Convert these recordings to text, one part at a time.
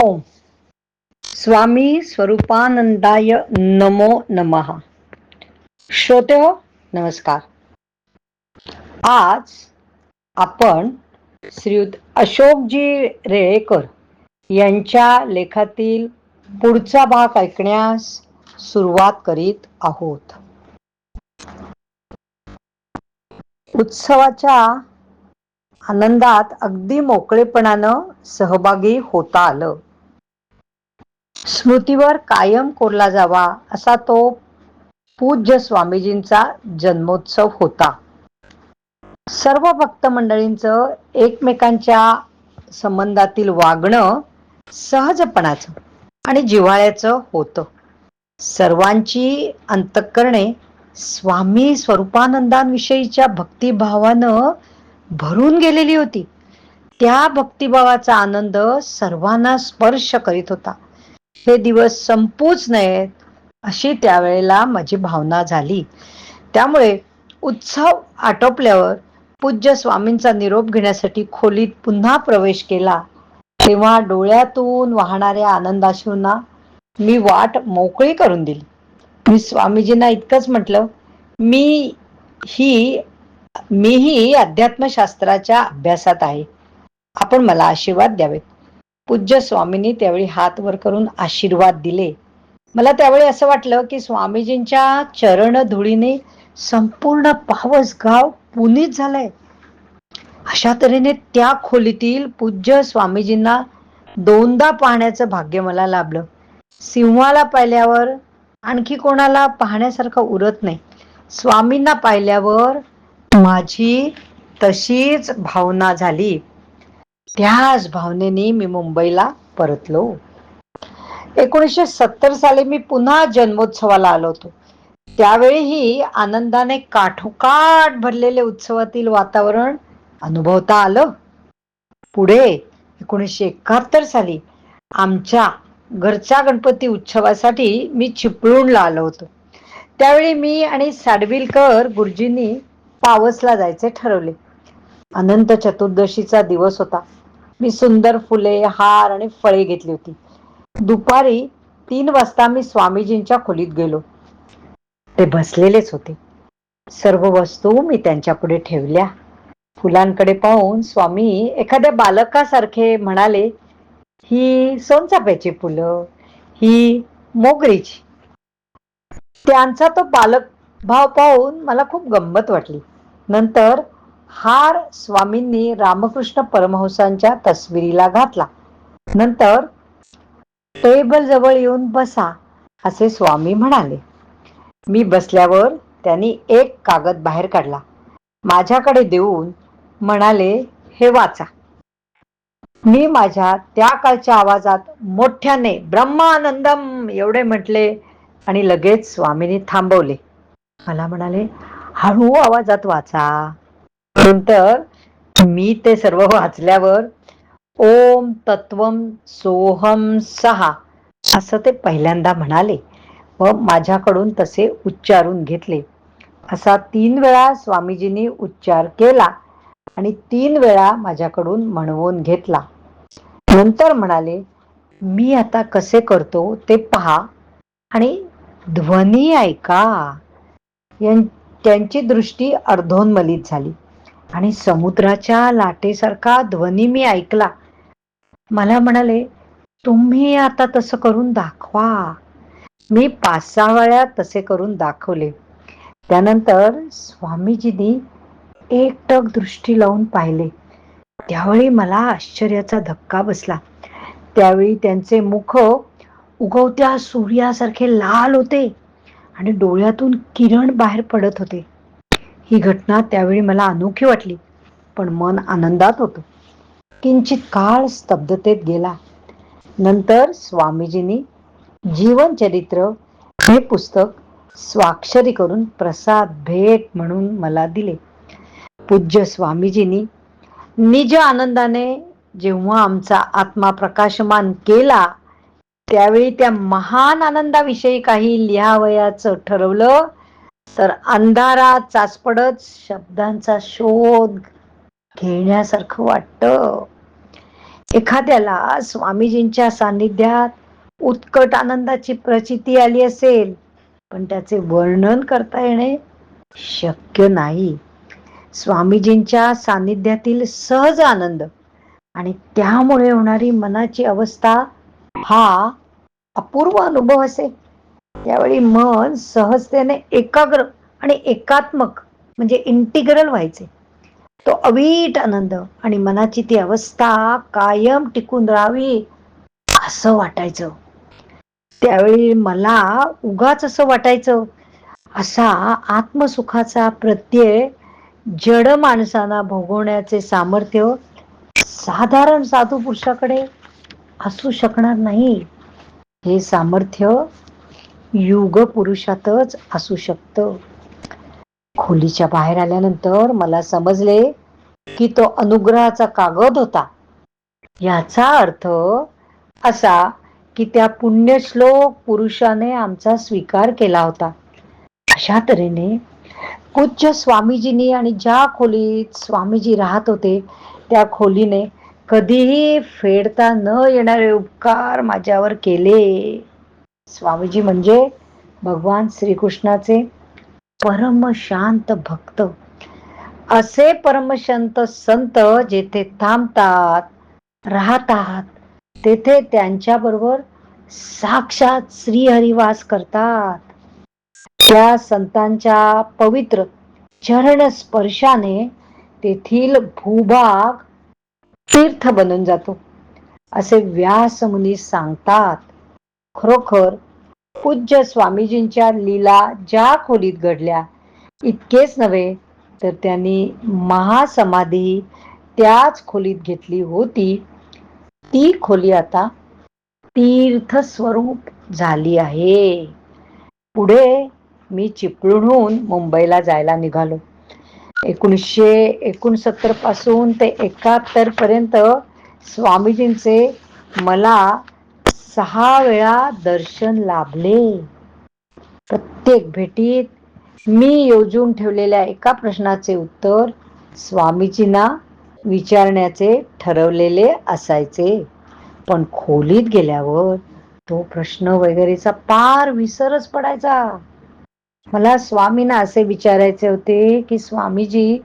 ओम। स्वामी स्वरूपानंदाय नमो नमः। श्रोते हो नमस्कार। आज आपण श्रीयुत अशोकजी रेळेकर यांच्या लेखातील पुढचा भाग ऐकण्यास सुरुवात करीत आहोत. उत्सवाच्या आनंदात अगदी मोकळेपणानं सहभागी होता आलं. स्मृतीवर कायम कोरला जावा असा तो पूज्य स्वामीजींचा जन्मोत्सव होता. सर्व भक्त मंडळींचं एकमेकांच्या संबंधातील वागणं सहजपणाचं आणि जिव्हाळ्याचं होतं. सर्वांची अंतकरणे स्वामी स्वरूपानंदांविषयीच्या भक्तिभावानं भरून गेलेली होती. त्या भक्तिभावाचा आनंद सर्वांना स्पर्श करीत होता. हे दिवस संपूच नयेत अशी त्यावेळेला माझी भावना झाली. त्यामुळे उत्सव आटोपल्यावर पूज्य स्वामींचा निरोप घेण्यासाठी खोलीत पुन्हा प्रवेश केला. तेव्हा डोळ्यातून वाहणाऱ्या आनंदाशिवना मी वाट मोकळी करून दिली. मी स्वामीजींना इतकंच म्हटलं मी ही मीही अध्यात्मशास्त्राच्या अभ्यासात आहे. आपण मला आशीर्वाद द्यावेत. पूज्य स्वामींनी त्यावेळी हात वर करून आशीर्वाद दिले. मला त्यावेळी असं वाटलं की स्वामीजींच्या चरण धुळीने संपूर्ण पावस गाव पुनीत झालंय. अशा तऱ्हेने त्या खोलीतील पूज्य स्वामीजींना दोनदा पाहण्याचं भाग्य मला लाभलं. सिंहाला पाहिल्यावर आणखी कोणाला पाहण्यासारखं उरत नाही. स्वामींना पाहिल्यावर माझी तशीच भावना झाली. त्याच भावनेने मी मुंबईला परतलो. एकोणीसशे सत्तर साली मी पुन्हा जन्मोत्सवाला आलो होतो. त्यावेळीही आनंदाने काठोकाठ भरलेले उत्सवातील वातावरण अनुभवता आलं. पुढे एकोणीसशे एकाहत्तर साली आमच्या घरच्या गणपती उत्सवासाठी मी चिपळूणला आलो होतो. त्यावेळी मी आणि साडविलकर गुरुजींनी पावसला जायचे ठरवले. अनंत चतुर्दशीचा दिवस होता. मी सुंदर फुले हार आणि फळे घेतली होती. दुपारी तीन वाजता मी स्वामीजींच्या खोलीत गेलो. ते बसलेलेच होते. सर्व वस्तू मी त्यांच्या पुढे ठेवल्या. फुलांकडे पाहून स्वामी एखाद्या बालकासारखे म्हणाले ही सोनचाफ्याची फुलं ही मोगरीची. त्यांचा तो बालक भाव पाहून मला खूप गंमत वाटली. नंतर हार स्वामींनी रामकृष्ण परमहंसांच्या तस्विरीला घातला. नंतर टेबल जवळ येऊन बसा असे स्वामी म्हणाले. मी बसल्यावर त्यांनी एक कागद बाहेर काढला. माझ्याकडे देऊन म्हणाले हे वाचा. मी माझ्या त्या काळच्या आवाजात मोठ्याने ब्रह्मानंदम एवढे म्हटले आणि लगेच स्वामींनी थांबवले. मला म्हणाले हळू आवाजात वाचा. नंतर मी ते सर्व वाचल्यावर ओम तत्व सोहम सहा असं ते पहिल्यांदा म्हणाले व माझ्याकडून तसे उच्चारून घेतले. असा तीन वेळा स्वामीजींनी उच्चार केला आणि तीन वेळा माझ्याकडून म्हणवून घेतला. नंतर म्हणाले मी आता कसे करतो ते पहा आणि ध्वनी ऐका. त्यांची दृष्टी अर्धोन्मलित झाली. आणि समुद्राच्या लाटेसारखा ध्वनी मी ऐकला. मला म्हणाले तुम्ही आता तसं करून दाखवा. मी पाच सहा वेळा तसे करून दाखवले. त्यानंतर स्वामीजींनी एकटक दृष्टी लावून पाहिले. त्यावेळी मला आश्चर्याचा धक्का बसला. त्यावेळी त्यांचे मुख उगवत्या सूर्यासारखे लाल होते. आणि डोळ्यातून किरण बाहेर पडत होते. ही घटना त्यावेळी मला अनोखी वाटली पण मन आनंदात होतं. किंचित काळ स्तब्धतेत गेला. नंतर स्वामीजींनी जीवनचरित्र हे पुस्तक स्वाक्षरी करून प्रसाद भेट म्हणून मला दिले. पूज्य स्वामीजींनी निज आनंदाने जेव्हा आमचा आत्मा प्रकाशमान केला त्यावेळी त्या महान आनंदाविषयी काही लिहावयाचं ठरवलं तर अंधारात चाचपडत शब्दांचा शोध घेण्यासारखं वाटत. एखाद्याला स्वामीजींच्या सान्निध्यात उत्कट आनंदाची प्रचिती आली असेल पण त्याचे वर्णन करता येणे शक्य नाही. स्वामीजींच्या सान्निध्यातील सहज आनंद आणि त्यामुळे होणारी मनाची अवस्था हा अपूर्व अनुभव असे. त्यावेळी मन सहजतेने एकाग्र आणि एकात्मक म्हणजे इंटिग्रल व्हायचे. तो अवीट आनंद आणि मनाची ती अवस्था कायम टिकून राहावी असं वाटायचं. त्यावेळी मला उगाच असं वाटायचं. असा आत्मसुखाचा प्रत्यय जड माणसांना भोगवण्याचे सामर्थ्य साधारण साधू पुरुषाकडे असू शकणार नाही. हे सामर्थ्य युग पुरुषातच असू शकतं. खोलीच्या बाहेर आल्यानंतर मला समजले की तो अनुग्रहाचा कागद होता. याचा अर्थ असा की त्या पुण्यश्लोक पुरुषाने आमचा स्वीकार केला होता. अशा तऱ्हेने पूज्य स्वामीजींनी आणि ज्या खोलीत स्वामीजी राहत होते त्या खोलीने कधीही फेडता न येणारे उपकार माझ्यावर केले. स्वामीजी म्हणजे भगवान श्रीकृष्णाचे परमशांत भक्त. असे परमशांत संत जेथे थांबतात राहतात तेथे त्यांच्याबरोबर साक्षात श्रीहरिवास करतात. त्या संतांच्या पवित्र चरण स्पर्शाने तेथील भूभाग तीर्थ बनून जातो. असे व्यास मुनी सांगतात खरोखर पूज्य स्वामीजींच्या लीला ज्या खोलीत घडल्या इतकेच नव्हे तर त्यांनी महासमाधी त्याच खोलीत घेतली होती. ती खोली आता तीर्थ स्वरूप झाली आहे. पुढे मी चिपळूणहून मुंबईला जायला निघालो. एकोणीसशे एकोणसत्तरपासून ते एकाहत्तर पर्यंत स्वामीजींचे मला सहा वेळा दर्शन लाभले. प्रत्येक भेटीत मी योजून ठेवलेल्या एका प्रश्नाचे उत्तर स्वामीजींना विचारण्याचे ठरवलेले असायचे. पण खोलीत गेल्यावर तो प्रश्न वगैरेचा पार विसरच पडायचा. मला स्वामींना असे विचारायचे होते की स्वामीजी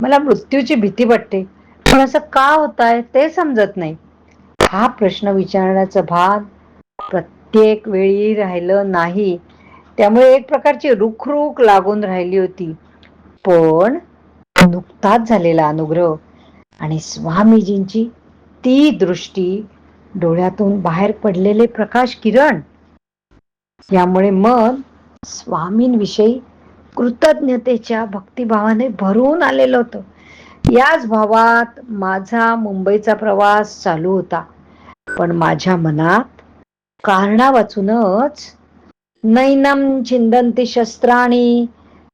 मला मृत्यूची भीती वाटते. पण असं का होत आहे ते समजत नाही. हा प्रश्न विचारण्याचं भान प्रत्येक वेळी राहिलं नाही. त्यामुळे एक प्रकारची रुखरुख लागून राहिली होती. पण नुकताच झालेला अनुग्रह आणि स्वामीजींची ती दृष्टी डोळ्यातून बाहेर पडलेले प्रकाश किरण. यामुळे मन स्वामींविषयी कृतज्ञतेच्या भक्तिभावाने भरून आलेलं होतं. याच भावात माझा मुंबईचा प्रवास चालू होता. पण माझ्या मनात कारणा वाचूनच नैनम चिंदंती शस्त्राणी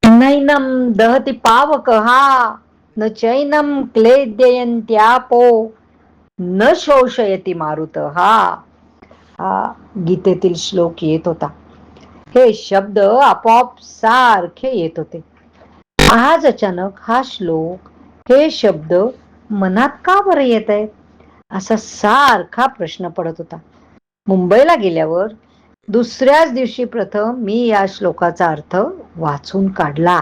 नैनम दहती पावक हा न चैनम क्लेद्ययंत्यापो न शोषयती मारुत हा हा गीतेतील श्लोक येत होता. हे शब्द आपोआप सारखे येत होते. आज अचानक हा श्लोक हे शब्द मनात का बरं येत आहे? असा सारखा प्रश्न पडत होता. मुंबईला गेल्यावर दुसऱ्याच दिवशी प्रथम मी या श्लोकाचा अर्थ वाचून काढला.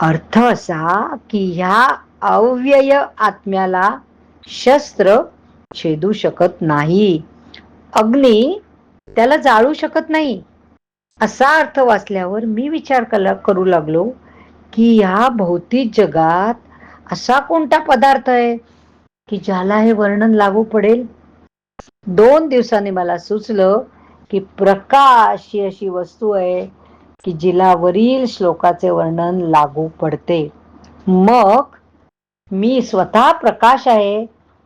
अर्थ असा की ह्या अव्यय आत्म्याला शस्त्र छेदू शकत नाही. अग्नी त्याला जाळू शकत नाही. असा अर्थ वाचल्यावर मी विचार करू लागलो की ह्या भौतिक जगात असा कोणता पदार्थ आहे की ज्याला हे वर्णन लागू पडेल? दोन दिवसांनी मला सुचलं की प्रकाश ही अशी वस्तू आहे की जिला वरील श्लोकाचे वर्णन लागू पडते. मग मी स्वतः प्रकाश आहे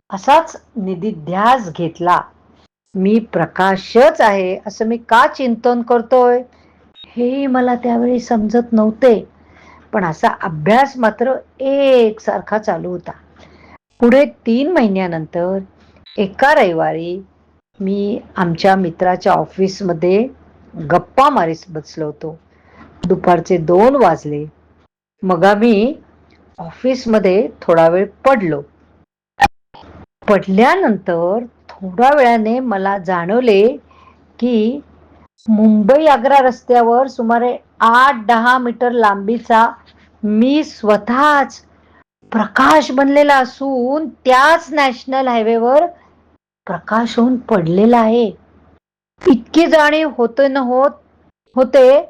असाच निधिध्यास घेतला. मी प्रकाशच आहे असं मी का चिंतन करतोय? हे मला त्यावेळी समजत नव्हते पण असा अभ्यास मात्र एकसारखा चालू होता. पुढे तीन महिन्यानंतर एका रविवारी मी आमच्या मित्राच्या ऑफिसमध्ये गप्पा मारीस बसलो होतो. दुपारचे दोन वाजले. मग आम्ही ऑफिसमध्ये थोडा वेळ पडलो. पडल्यानंतर थोड्या वेळाने मला जाणवले की मुंबई आग्रा रस्त्यावर सुमारे आठ दहा मीटर लांबीचा मी स्वतःच प्रकाश बनलेला असून त्याच नॅशनल हायवेवर प्रकाश होऊन पडलेला आहे. इतकी जाणीव होते न होत होते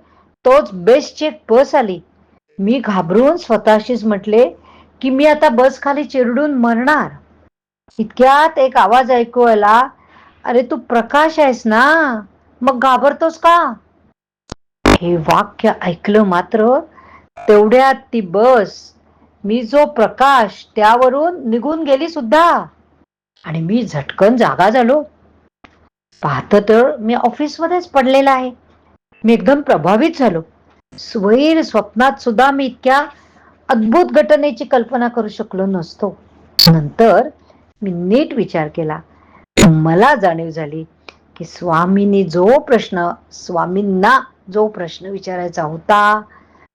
तोच बेस्टची एक बस आली. मी घाबरून स्वतःशीच म्हटले की मी आता बस खाली चिरडून मरणार. इतक्यात एक आवाज ऐकू आला अरे तू प्रकाश आहेस ना? मग घाबरतोस का? हे वाक्य ऐकलं मात्र तेवढ्यात ती बस मी जो प्रकाश त्यावरून निघून गेली सुद्धा. आणि मी झटकन जागा झालो. पाहत तर मी ऑफिसमध्येच पडलेला आहे. मी एकदम प्रभावित झालो. स्वैर स्वप्नात सुद्धा मी इतक्या अद्भुत घटनेची कल्पना करू शकलो नसतो. नंतर मी नीट विचार केला. मला जाणीव झाली की स्वामींनी जो प्रश्न स्वामींना जो प्रश्न विचारायचा होता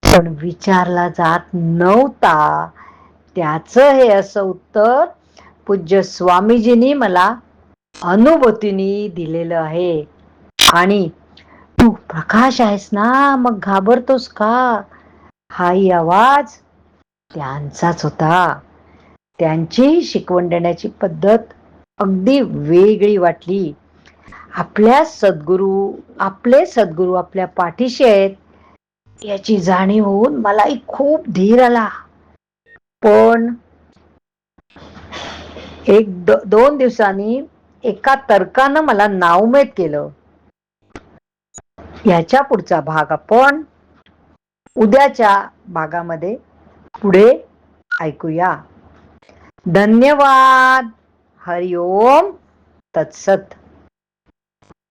पण विचारला जात नव्हता. त्याच हे असं उत्तर पूज्य स्वामीजींनी मला अनुभूतीने दिलेलं आहे. आणि तू प्रकाश आहेस ना मग घाबरतोस का? हाही आवाज त्यांचाच होता. त्यांचीही शिकवण देण्याची पद्धत अगदी वेगळी वाटली. आपल्या सद्गुरू आपले सद्गुरू आपल्या पाठीशी आहेत याची जाणीव होऊन मलाही खूप धीर आला. पण एक द, दोन दिवसांनी एका तर्कानं मला नावमेद केलं. याच्या पुढचा भाग आपण उद्याच्या भागामध्ये पुढे ऐकूया. धन्यवाद. हरिओम. तत्सत.